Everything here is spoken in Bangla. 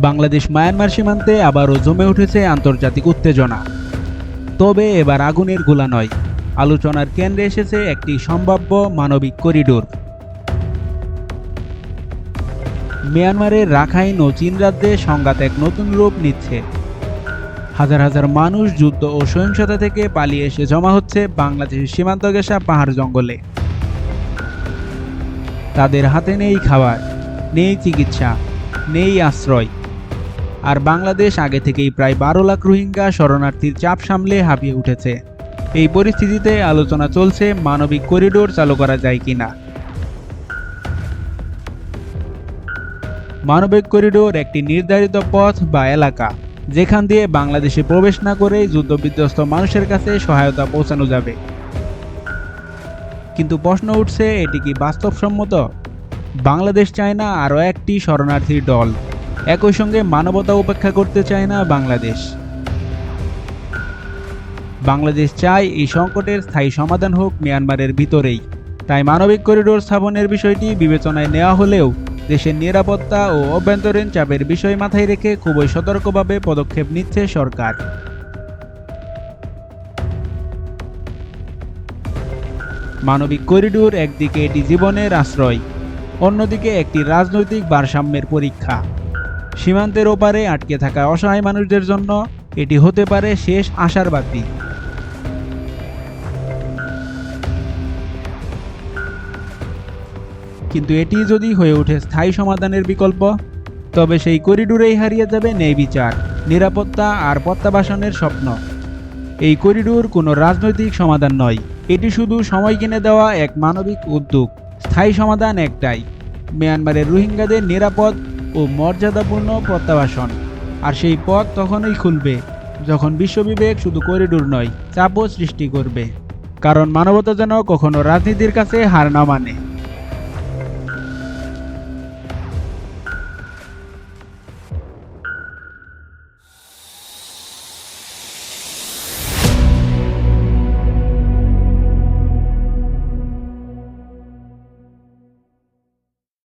বাংলাদেশ মায়ানমার সীমান্তে আবারও জমে উঠেছে আন্তর্জাতিক উত্তেজনা। তবে এবার আগুনের গোলা নয়, আলোচনার কেন্দ্রে এসেছে একটি সম্ভাব্য মানবিক করিডোর। মিয়ানমারের রাখাইন ও চীন রাজ্যে সংঘাত এক নতুন রূপ নিচ্ছে। হাজার হাজার মানুষ যুদ্ধ ও সহিংসতা থেকে পালিয়ে এসে জমা হচ্ছে বাংলাদেশের সীমান্ত ঘেঁষা পাহাড় জঙ্গলে। তাদের হাতে নেই খাবার, নেই চিকিৎসা, নেই আশ্রয়। আর বাংলাদেশ আগে থেকেই প্রায় বারো লাখ রোহিঙ্গা শরণার্থীর চাপ সামলে হাঁপিয়ে উঠেছে। এই পরিস্থিতিতে আলোচনা চলছে, মানবিক করিডোর চালু করা যায় কিনা। মানবিক করিডোর একটি নির্ধারিত পথ বা এলাকা, যেখান দিয়ে বাংলাদেশে প্রবেশ না করেই যুদ্ধবিধ্বস্ত মানুষের কাছে সহায়তা পৌঁছানো যাবে। কিন্তু প্রশ্ন উঠছে, এটি কি বাস্তবসম্মত? বাংলাদেশ চায় না আরও একটি শরণার্থীর দল। একই সঙ্গে মানবতা উপেক্ষা করতে চায় না বাংলাদেশ। বাংলাদেশ চায় এই সংকটের স্থায়ী সমাধান হোক মিয়ানমারের ভিতরেই। তাই মানবিক করিডোর স্থাপনের বিষয়টি বিবেচনায় নেওয়া হলেও দেশের নিরাপত্তা ও অভ্যন্তরীণ চাপের বিষয় মাথায় রেখে খুবই সতর্কভাবে পদক্ষেপ নিচ্ছে সরকার। মানবিক করিডোর একদিকে এটি জীবনের আশ্রয়, অন্যদিকে একটি রাজনৈতিক ভারসাম্যের পরীক্ষা। সীমান্তের ওপারে আটকে থাকা অসহায় মানুষদের জন্য এটি হতে পারে শেষ আশার বাতি। কিন্তু এটি যদি হয়ে ওঠে স্থায়ী সমাধানের বিকল্প, তবে সেই করিডোরেই হারিয়ে যাবে ন্যায় বিচার, নিরাপত্তা আর প্রত্যাবাসনের স্বপ্ন। এই করিডোর কোনো রাজনৈতিক সমাধান নয়। এটি শুধু সময় কিনে দেওয়া এক মানবিক উদ্যোগ। স্থায়ী সমাধান একটাই। মিয়ানমারের রোহিঙ্গাদের নিরাপদ ও মর্যাদাপূর্ণ প্রত্যাবাসন। আর সেই পথ তখনই খুলবে, যখন বিশ্ববিবেক শুধু করিডোর নয়, চাপও সৃষ্টি করবে। কারণ মানবতা যেন কখনো রাজনীতির কাছে হার না মানে।